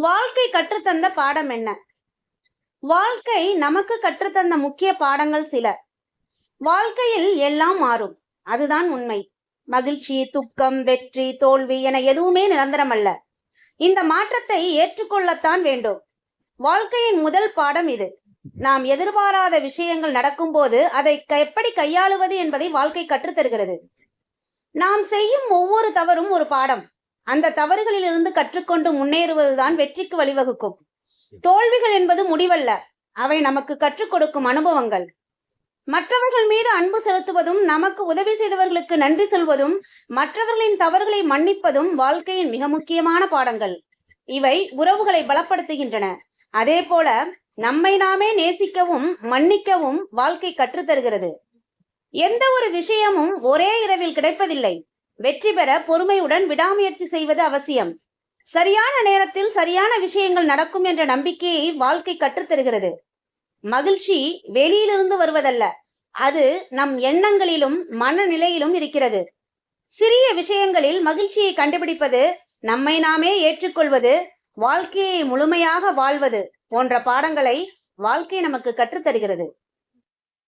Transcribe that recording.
வாழ்க்கை கற்றுத்தந்த பாடம் என்ன? வாழ்க்கை நமக்கு கற்றுத்தந்த முக்கிய பாடங்கள் சில. வாழ்க்கையில் எல்லாம் மாறும். அதுதான் உண்மை. மகிழ்ச்சி துக்கம் வெற்றி தோல்வி என எதுவுமே நிரந்தரமல்ல இந்த மாற்றத்தை ஏற்றுக்கொள்ளத்தான் வேண்டும். வாழ்க்கையின் முதல் பாடம் இது. நாம் எதிர்பாராத விஷயங்கள் நடக்கும்போது அதை க- எப்படி கையாளுவது என்பதை வாழ்க்கை கற்றுத்தருகிறது. நாம் செய்யும் ஒவ்வொரு தவறும் ஒரு பாடம். அந்த தவறுகளிலிருந்து கற்றுக்கொண்டு முன்னேறுவதுதான் வெற்றிக்கு வழிவகுக்கும். தோல்விகள் என்பது முடிவல்ல. அவை நமக்கு கற்றுக் கொடுக்கும் அனுபவங்கள். மற்றவர்கள் மீது அன்பு செலுத்துவதும் நமக்கு உதவி செய்தவர்களுக்கு நன்றி சொல்வதும் மற்றவர்களின் தவறுகளை மன்னிப்பதும் வாழ்க்கையின் மிக முக்கியமான பாடங்கள். இவை உறவுகளை பலப்படுத்துகின்றன. அதே போல நம்மை நாமே நேசிக்கவும் மன்னிக்கவும் வாழ்க்கை கற்றுத்தருகிறது. எந்த ஒரு விஷயமும் ஒரே இரவில் கிடைப்பதில்லை. வெற்றி பெற பொறுமையுடன் விடாமுயற்சி செய்வது அவசியம். சரியான நேரத்தில் சரியான விஷயங்கள் நடக்கும் என்ற நம்பிக்கையை வாழ்க்கை கற்றுத்தருகிறது. மகிழ்ச்சி வெளியிலிருந்து வருவதல்ல. அது நம் எண்ணங்களிலும் மனநிலையிலும் இருக்கிறது. சிறிய விஷயங்களில் மகிழ்ச்சியை கண்டுபிடிப்பது நம்மை நாமே ஏற்றுக்கொள்வது வாழ்க்கையை முழுமையாக வாழ்வது போன்ற பாடங்களை வாழ்க்கை நமக்கு கற்றுத்தருகிறது.